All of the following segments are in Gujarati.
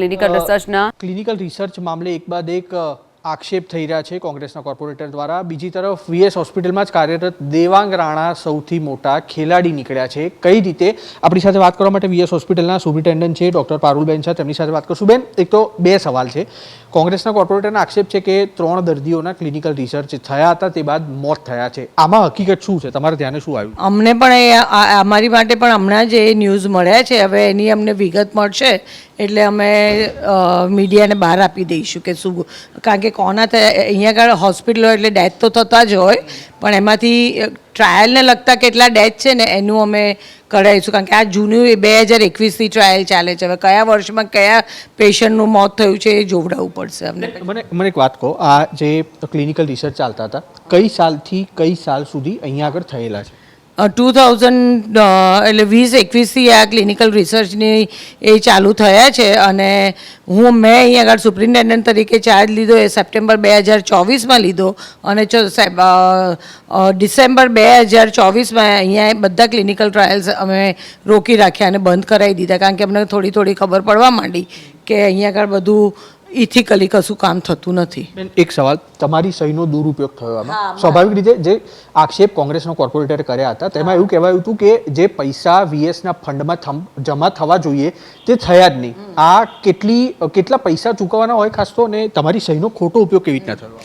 ક્લિનિકલ રિસર્ચના ક્લિનિકલ રિસર્ચ મામલે એક બાદ એક આક્ષેપ થઈ રહ્યા છે કોંગ્રેસના કોર્પોરેટર દ્વારા. બીજી તરફ વીએસ હોસ્પિટલમાં જ કાર્યરત દેવાંગ રાણા સૌથી મોટા ખેલાડી નીકળ્યા છે. કઈ રીતે? આપણી સાથે વાત કરવા માટે વીએસ હોસ્પિટલના સુપ્રિન્ટેન્ડન્ટ છે ડૉક્ટર પારુલબેન છે તેમની સાથે વાત કરશું. બેન એક તો બે સવાલ છે. કોંગ્રેસના કોર્પોરેટરના આક્ષેપ છે કે ત્રણ દર્દીઓના ક્લિનિકલ રિસર્ચ થયા હતા તે બાદ મોત થયા છે. આમાં હકીકત શું છે? તમારા ધ્યાને શું આવ્યું? અમને પણ એ આ- અમારી માટે પણ હમણાં જ એ ન્યૂઝ મળ્યા છે. હવે એની અમને વિગત મળશે. એટલે અમે મીડિયાને બહાર આપી દઈશું કે શું, કારણ કે કોના અહીંયા આગળ હોસ્પિટલો એટલે ડેથ તો થતા જ હોય, પણ એમાંથી ટ્રાયલને લગતા કેટલા ડેથ છે ને, એનું અમે કઢાવીશું, કારણ કે આ જૂનું બે હજાર એકવીસથી ટ્રાયલ ચાલે છે. હવે કયા વર્ષમાં કયા પેશન્ટનું મોત થયું છે એ જોવડાવવું પડશે અમને. મને મને એક વાત કહો, આ જે ક્લિનિકલ રિસર્ચ ચાલતા હતા, કઈ સાલથી કઈ સાલ સુધી અહીંયા આગળ થયેલા છે? ટુ થાઉઝન્ડ એટલે વીસ, એકવીસથી આ ક્લિનિકલ રિસર્ચની એ ચાલુ થયા છે અને હું, મેં અહીં આગળ સુપ્રિન્ટેન્ડન્ટ તરીકે ચાર્જ લીધો એ સપ્ટેમ્બર બે હજાર ચોવીસમાં લીધો અને ડિસેમ્બર બે હજાર ચોવીસમાં અહીંયા બધા ક્લિનિકલ ટ્રાયલ્સ અમે રોકી રાખ્યા અને બંધ કરાવી દીધા. કારણ કે અમને થોડી થોડી ખબર પડવા માંડી કે અહીંયા આગળ બધું ઇથિકલી કશું કામ થતું નથી. એક સવાલ. તમારી સહીનો દુરુપયોગ થયો આમાં. સ્વાભાવિક રીતે જે આક્ષેપ કોંગ્રેસનો કોર્પોરેટરે કર્યા હતા તેમાં એવું કહેવાયું હતું કે જે પૈસા વીએસના ફંડમાં જમા થવા જોઈએ તે થયા જ નહીં. આ કેટલી કેટલા પૈસા ચૂકવવાના હોય ખાસ તો અને તમારી સહીનો ખોટો ઉપયોગ કેવી રીતના થયો?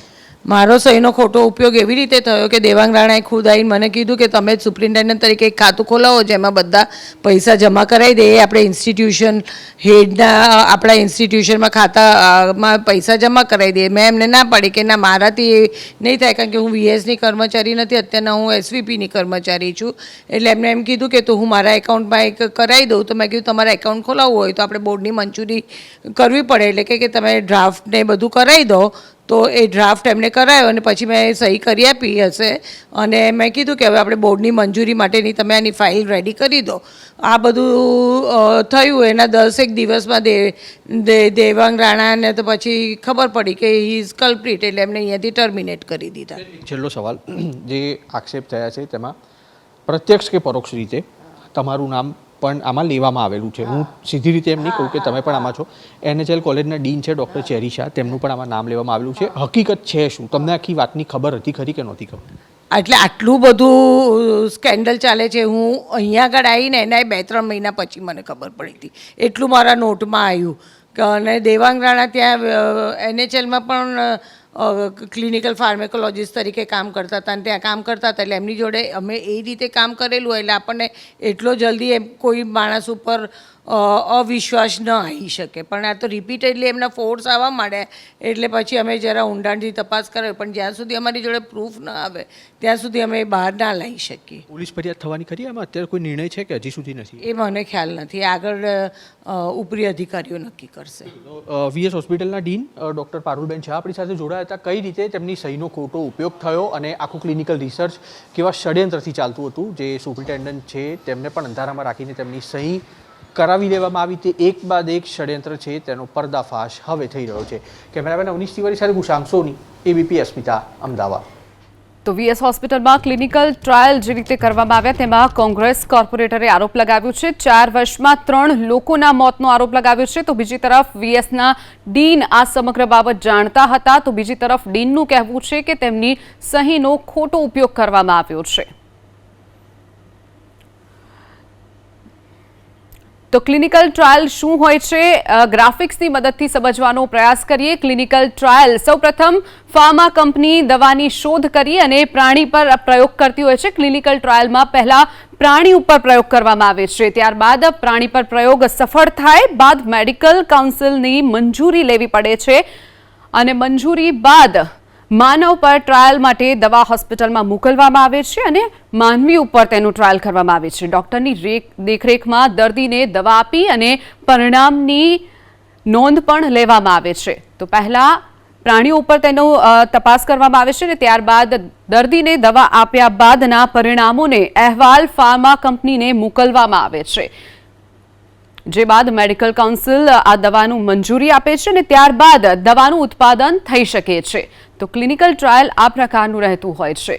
મારો સહીનો ખોટો ઉપયોગ એવી રીતે થયો કે દેવાંગ રાણાએ ખુદ આવીને મને કીધું કે તમે સુપ્રિન્ટેન્ડન્ટ તરીકે એક ખાતું ખોલાવો જેમાં બધા પૈસા જમા કરાવી દે આપણે ઇન્સ્ટિટ્યુશન હેડના આપણા ઇન્સ્ટિટ્યુશનમાં ખાતામાં પૈસા જમા કરાવી દઈએ મેં એમને ના પાડી કે ના, મારાથી એ નહીં થાય કારણ કે હું વીએસની કર્મચારી નથી, અત્યારના હું એસવીપીની કર્મચારી છું. એટલે એમને એમ કીધું કે તો હું મારા એકાઉન્ટમાં એક કરાવી દઉં. તો મેં કીધું, તમારા એકાઉન્ટ ખોલાવવું હોય તો આપણે બોર્ડની મંજૂરી કરવી પડે. એટલે કે તમે ડ્રાફ્ટ ને બધું કરાવી દો તો એ ડ્રાફ્ટ એમને કરાયો અને પછી મેં સહી કરી આપી હશે. અને મેં કીધું કે હવે આપણે બોર્ડની મંજૂરી માટેની તમે આની ફાઇલ રેડી કરી દો. આ બધું થયું. એના દસેક દિવસમાં દે, દે- દેવાંગ રાણાને તો પછી ખબર પડી કે હી ઇઝ કલ્પ્રિટ એટલે એમને અહીંયાથી ટર્મિનેટ કરી દીધા. છેલ્લો સવાલ. જે આક્ષેપ થયા છે તેમાં પ્રત્યક્ષ કે પરોક્ષ રીતે તમારું નામ પણ આમાં લેવામાં આવેલું છે. હું સીધી રીતે એમ નહીં કહું કે તમે પણ આમાં છો. એનએચએલ કોલેજના ડીન છે ડૉક્ટર ચેરી શાહ. તેમનું પણ આમાં નામ લેવામાં આવેલું છે. હકીકત છે શું? તમને આખી વાતની ખબર હતી ખરી કે નહોતી ખબર? એટલે આટલું બધું સ્કેન્ડલ ચાલે છે. હું અહીંયા આગળ આવીને એના બે ત્રણ મહિના પછી મને ખબર પડી હતી. એટલું મારા નોટમાં આવ્યું. કે અને દેવાંગ રાણા ત્યાં એનએચએલમાં પણ ક્લિનિકલ ફાર્મેકોલોજીસ્ટ તરીકે કામ કરતા હતા અને ત્યાં કામ કરતા હતા એટલે એમની જોડે અમે એ રીતે કામ કરેલું એટલે આપણને એટલો જલ્દી એમ કોઈ માણસ ઉપર અવિશ્વાસ ન આવી શકે. પણ આ તો રિપીટેડલી એમના ફોર્સ આવવા માંડ્યા. એટલે પછી અમે જરા ઊંડાણથી તપાસ કરાવી. પણ જ્યાં સુધી અમારી જોડે પ્રૂફ ન આવે ત્યાં સુધી અમે બહાર ના લાવી શકીએ. પોલીસ ફરિયાદ થવાની ખરી? આમાં અત્યારે કોઈ નિર્ણય છે કે હજી સુધી નથી? એ મને ખ્યાલ નથી. આગળ ઉપરી અધિકારીઓ નક્કી કરશે. વીએસ હોસ્પિટલના ડીન ડૉક્ટર પારુલબેન છે આપણી સાથે જોડાયા હતા, કઈ રીતે તેમની સહીનો ખોટો ઉપયોગ થયો અને આખું ક્લિનિકલ રિસર્ચ કેવા ષડયંત્રથી ચાલતું હતું, જે સુપ્રિન્ટેન્ડન્ટ છે તેમને પણ અંધારામાં રાખીને તેમની સહી કરાવી લેવામાં આવી. તે એક બાદ એક ષડયંત્ર છે, તેનો પર્દાફાશ હવે થઈ રહ્યો છે. કેમેરામેન અવનીશ તિવારી સાથે ગુશાંગ સોની એબીપી અસ્મિતા અમદાવાદ. તો વીએસ હોસ્પિટલમાં ક્લિનિકલ ટ્રાયલ જે રીતે કરવામાં આવ્યા તેમાં કોંગ્રેસ કોર્પોરેટરે આરોપ લગાવ્યો છે. ચાર વર્ષમાં ત્રણ લોકોના મોતનો આરોપ લગાવ્યો છે. તો બીજી તરફ વીએસના ડીન આ સમગ્ર બાબત જાણતા હતા. તો બીજી તરફ ડીનનું કહેવું છે કે તેમની સહીનો ખોટો ઉપયોગ કરવામાં આવ્યો છે. તો ક્લિનિકલ ટ્રાયલ શું હોય છે? ગ્રાફિક્સની મદદથી સમજવાનો પ્રયાસ કરીએ. ક્લિનિકલ ટ્રાયલ સૌપ્રથમ ફાર્મા કંપની દવાની શોધ કરી અને પ્રાણી પર પ્રયોગ કરતી હોય છે. ક્લિનિકલ ટ્રાયલમાં પહેલાં પ્રાણી ઉપર પ્રયોગ કરવામાં આવે છે. ત્યારબાદ પ્રાણી પર પ્રયોગ સફળ થાય. બાદ મેડિકલ કાઉન્સિલની મંજૂરી લેવી પડે છે. અને મંજૂરી બાદ માનવ પર ટ્રાયલ માટે દવા હોસ્પિટલમાં મોકલવામાં આવે છે અને માનવી ઉપર તેનું ટ્રાયલ કરવામાં આવે છે. ડૉક્ટરની રેખ દેખરેખમાં દર્દીને દવા આપી અને પરિણામની નોંધ પણ લેવામાં આવે છે. તો પહેલાં પ્રાણીઓ ઉપર તેનો તપાસ કરવામાં આવે છે અને ત્યારબાદ દર્દીને દવા આપ્યા બાદના પરિણામોને અહેવાલ ફાર્મા કંપનીને મોકલવામાં આવે છે. જે બાદ મેડિકલ કાઉન્સિલ આ દવાનું મંજૂરી આપે છે અને ત્યારબાદ દવાનું ઉત્પાદન થઈ શકે છે. તો ક્લિનિકલ ટ્રાયલ આ પ્રકારનું રહેતું હોય છે.